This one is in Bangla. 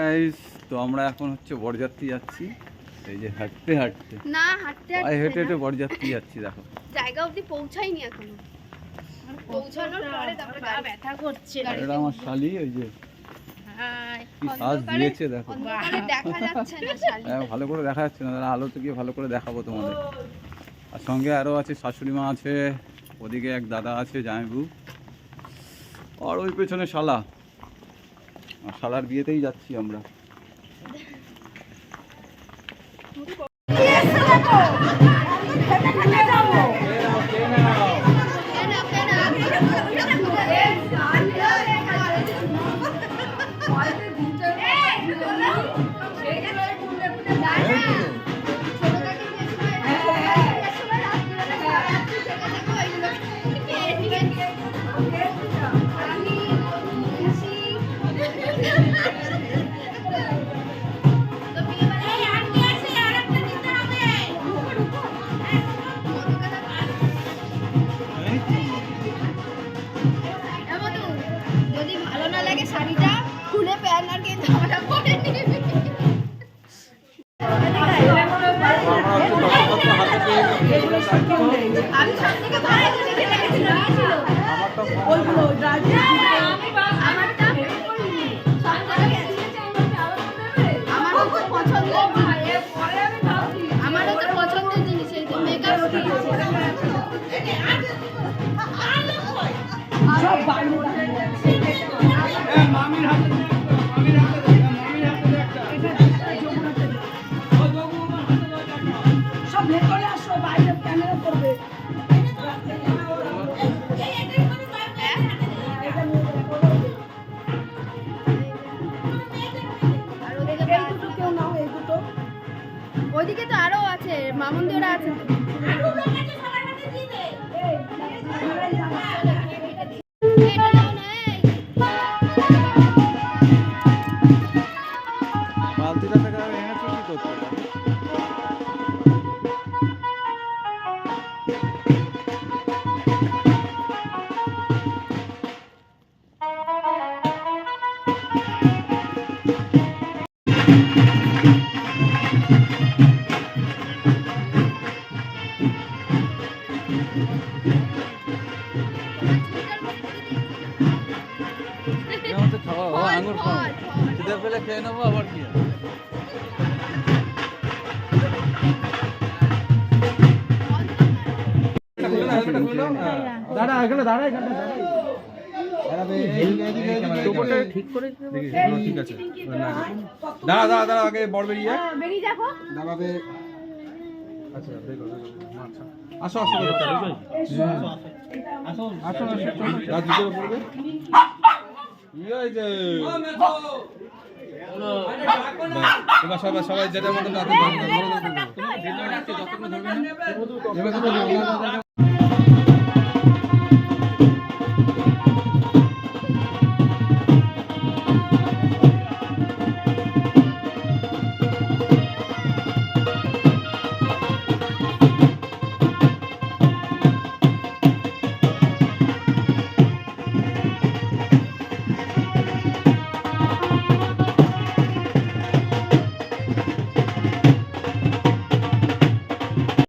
Guys, তো আমরা এখন হচ্ছে বরযাত্রী যাচ্ছি। এই যে হাঁটতে হাঁটতে। না হাঁটতে হেঁটে হেঁটে বরযাত্রী যাচ্ছি দেখো। জায়গা অবধি পৌঁছাইনি এখনও। পৌঁছানোর পরে তারপরে গাড়ি ব্যথা করছে। এটা আমার শালি ওই যে দিয়েছে দেখো। হ্যাঁ, ভালো করে দেখা যাচ্ছে না দাঁড়া আলোতে গিয়ে ভালো করে দেখাবো তোমাদের। আর সঙ্গে আরও আছে শাশুড়ি মা আছে ওদিকে এক দাদা আছে জামাইবু। আর ওই পেছনে শালা। শালার বিয়েতেই যাচ্ছি আমরা। যদি শাড়িটা খুলে প্যান্ট আর কি জামাটা পরে নিবি আমি সব থেকে ভালো দেখে রেখেছিলাম কি আমারটা আমার হচ্ছে পছন্দের জিনিস। আমার পছন্দের জিনিস এই যে মেকআপ সব ভেতরে ওইদিকে তো আরও আছে মামুন্দি ওরা আছে করতে ফল, আঙুর ফল। খিদে পেলে খেয়ে নেব আবার কি দাঁড়া এখানে দাঁড়া এখানে ঠিক করে ঠিক আছে। দাঁড়া দাঁড়া দাঁড়া আগে বড় বেরিয়ে বেরিয়ে দাঁড়াবে। আচ্ছা আচ্ছা। আসো আসো। আসো আসো। রাত ভিতরে পড়বে। এবার সবাই সবাই যেটা মতো